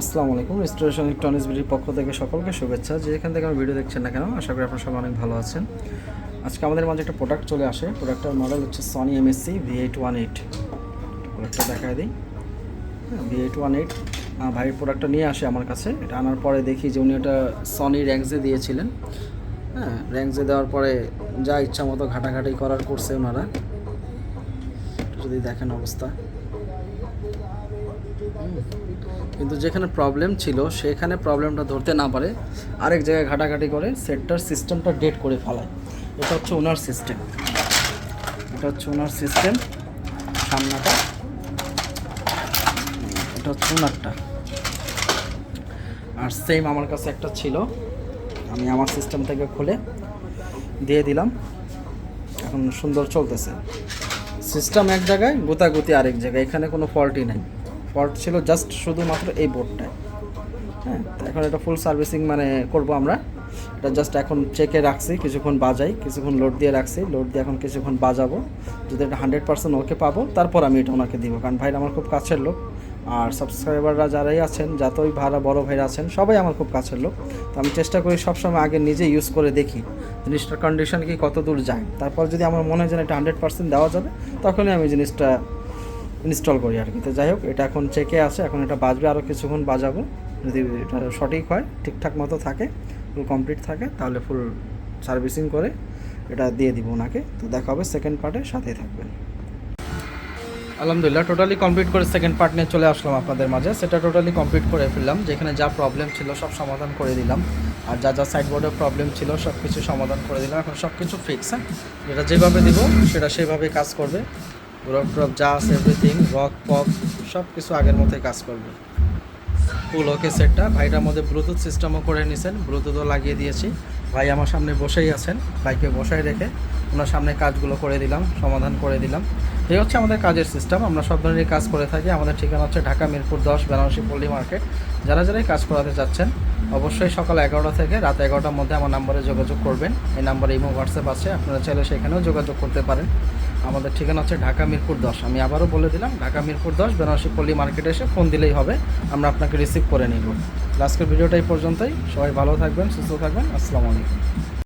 আসসালামু আলাইকুম রেস্টোরেশন বিডির পক্ষ থেকে সকলকে শুভেচ্ছা। যে এখান থেকে আমার ভিডিও দেখছেন না কেন, আশা করি আপনারা সবাই অনেক ভালো আছেন। আজকে আমাদের মাঝে একটা প্রোডাক্ট চলে আসে। প্রোডাক্টটার মডেল হচ্ছে Sony MSC V eight one eight প্রোডাক্টটা দেখায় দিই। হ্যাঁ ভি এইট ওয়ান এইট ভাইয়ের প্রোডাক্টটা নিয়ে আসে আমার কাছে। এটা আনার পরে দেখি যে উনি ওটা সনি র্যাঙ্কসে দিয়েছিলেন। হ্যাঁ র্যাঙ্কসে দেওয়ার পরে যা ইচ্ছা মতো ঘাটাঘাটি করার করছে ওনারা। যদি দেখেন অবস্থা। কিন্তু যেখানে প্রবলেম ছিল, সেখানে প্রবলেমটা ধরতে না পারে। আরেক জায়গায় ঘাটাঘাটি করে, সেটটার সিস্টেমটা ডেট করে ফেলায়। এটা হচ্ছে ওনার সিস্টেম এটা হচ্ছে ওনার সিস্টেম সামনাটা। এটা হচ্ছে ওনারটা। আর সেম আমার কাছে একটা ছিল। আমি আমার সিস্টেম থেকে খুলে দিয়ে দিলাম। এখন সুন্দর চলতেছে। সিস্টেম এক জায়গায়, গোতাগুতি আরেক জায়গায়। এখানে কোনো ফল্টই নাই। ফল্ট ছিল জাস্ট শুধুমাত্র এই বোর্ডটায় হ্যাঁ এখন এটা ফুল সার্ভিসিং মানে করব আমরা। এটা জাস্ট এখন চেকে রাখছি, কিছুক্ষণ বাজাই, কিছুক্ষণ লোড দিয়ে রাখছি। লোড দিয়ে এখন কিছুক্ষণ বাজাবো। যদি এটা হান্ড্রেড পার্সেন্ট ওকে পাবো, তারপর আমি এটা ওনাকে দিব। কারণ ভাইরা আমার খুব কাছের লোক। আর সাবস্ক্রাইবাররা যারাই আছেন, যতই ভাড়া বড় ভাইরা আছেন, সবাই আমার খুব কাছের লোক। তো আমি চেষ্টা করি সবসময় আগে নিজে ইউজ করে দেখি জিনিসটার কন্ডিশন কি, কত দূর যায়। তারপর যদি আমার মনে হয় যে এটা হান্ড্রেড পার্সেন্ট দেওয়া যাবে, তখনই আমি জিনিসটা ইনস্টল করি আর কি। তো যাই হোক, এটা এখন চেকে আছে, এখন এটা বাজবে আরও কিছুক্ষণ বাজাবো। যদি এটা সঠিক হয়, ঠিকঠাক মতো থাকে ফুল কমপ্লিট থাকে, তাহলে ফুল সার্ভিসিং করে এটা দিয়ে দিব ওনাকে। তো দেখা হবে সেকেন্ড পার্টে সাথেই থাকবেন। আলহামদুলিল্লাহ টোটালি কমপ্লিট করে সেকেন্ড পার্ট নিয়ে চলে আসলাম আপনাদের মাঝে। সেটা টোটালি কমপ্লিট করে ফেললাম। যেখানে যা প্রবলেম ছিল, সব সমাধান করে দিলাম। আর যা যা সাইড বোর্ডের প্রবলেম ছিল সব কিছু সমাধান করে দিলাম। এখন সব কিছু ফিক্স হ্যাঁ? যেটা যেভাবে দিব, সেটা সেভাবে কাজ করবে। রক ট্রক যা আছে এভরিথিং রক পক সব কিছু আগের মতোই কাজ করবে। ফুল ওকে সেটটা ভাইটার মধ্যে ব্লুটুথ সিস্টেমও করে নিয়েছেন ব্লুটুথও লাগিয়ে দিয়েছি। ভাই আমার সামনে বসেই আছেন। ভাইকে বসাই রেখে ওনার সামনে কাজগুলো করে দিলাম, সমাধান করে দিলাম। এই হচ্ছে আমাদের কাজের সিস্টেম আমরা সব ধরনের কাজ করে থাকি। আমাদের ঠিকানা হচ্ছে ঢাকা মিরপুর দশ, বেনারসি পল্লী মার্কেট। যারা যারাই কাজ করাতে চাচ্ছেন অবশ্যই সকাল এগারোটা থেকে রাত এগারোটার মধ্যে আমার নাম্বারে যোগাযোগ করবেন। এই নাম্বারে ইমো, হোয়াটসঅ্যাপ আছে। আপনারা চাইলে সেখানেও যোগাযোগ করতে পারেন। আমাদের ঠিকানা হচ্ছে ঢাকা মিরপুর দশ। আমি আবারও বলে দিলাম, ঢাকা মিরপুর দশ, বেনারসি পল্লি মার্কেটে এসে ফোন দিলেই হবে, আমরা আপনাকে রিসিভ করে নিব। আজকের ভিডিওটা এই পর্যন্তই। সবাই ভালো থাকবেন, সুস্থ থাকবেন। আসসালামু আলাইকুম।